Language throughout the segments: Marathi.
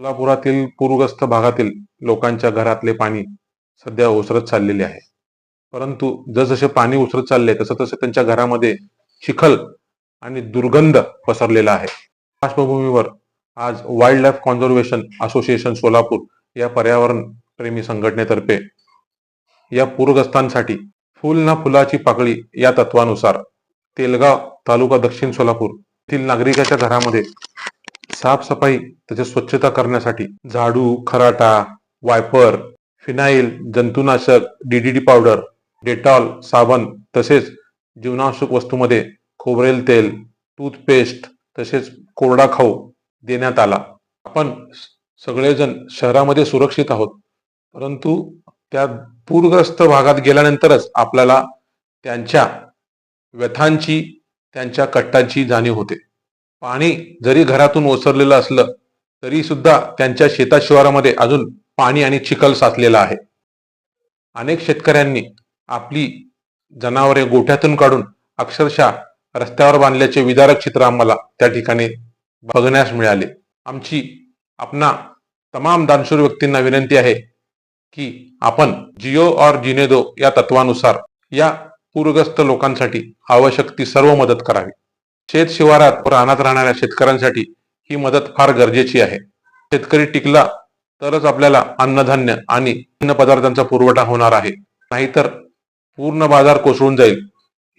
सोलापुरातील पूरग्रस्त भागातील लोकांच्या घरातले पाणी सध्या ओसरत चाललेले आहे. परंतु जसजसे पाणी ओसरत चालले तसं तसं त्यांच्या घरामध्ये चिखल आणि दुर्गंध पसरलेला आहे. पार्श्वभूमीवर आज wild life conservation association Solapur या पर्यावरण प्रेमी संघटनेतर्फे या पूरग्रस्तांसाठी फुल ना फुलाची पाकळी या तत्वानुसार तेलगाव तालुका दक्षिण सोलापूर येथील नागरिकाच्या घरामध्ये साफसफाई त्याची स्वच्छता करण्यासाठी झाडू खराटा वायपर फिनाईल जंतुनाशक डीडीडी पावडर डेटॉल साबण तसेच जीवनावश्यक वस्तूमध्ये खोबरेल तेल टूथपेस्ट तसेच कोरडा खाऊ देण्यात आला. आपण स- सगळेजण शहरामध्ये सुरक्षित आहोत परंतु त्या पूरग्रस्त भागात गेल्यानंतरच आपल्याला त्यांच्या व्यथांची त्यांच्या कट्टांची जाणीव होते. पाणी जरी घरातून ओसरलेलं असलं तरी सुद्धा त्यांच्या शेताशिवारामध्ये अजून पाणी आणि चिखल साचलेला आहे. अनेक शेतकऱ्यांनी आपली जनावरे गोठ्यातून काढून अक्षरशः रस्त्यावर बांधल्याचे विदारक चित्र आम्हाला त्या ठिकाणी बघण्यास मिळाले. आमची आपणा तमाम दानशूर व्यक्तींना विनंती आहे की आपण जिओ और जिनेदो या तत्वानुसार या पूरग्रस्त लोकांसाठी आवश्यक ती सर्व मदत करावी. शेत शिवारात व रानात राहणाऱ्या शेतकऱ्यांसाठी ही मदत फार गरजेची आहे. शेतकरी टिकला तरच आपल्याला अन्नधान्य आणि अन्न पदार्थांचा पुरवठा होणार आहे. नाहीतर पूर्ण बाजार कोसळून जाईल.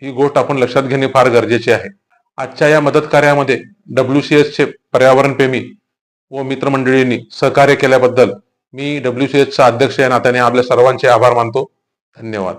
ही गोष्ट आपण लक्षात घेणे फार गरजेचे आहे. आजच्या या मदत कार्यामध्ये डब्ल्यू सी एसचे पर्यावरण प्रेमी व मित्रमंडळींनी सहकार्य केल्याबद्दल मी डब्ल्यू सी एसचा अध्यक्ष या नात्याने आपल्या सर्वांचे आभार मानतो. धन्यवाद.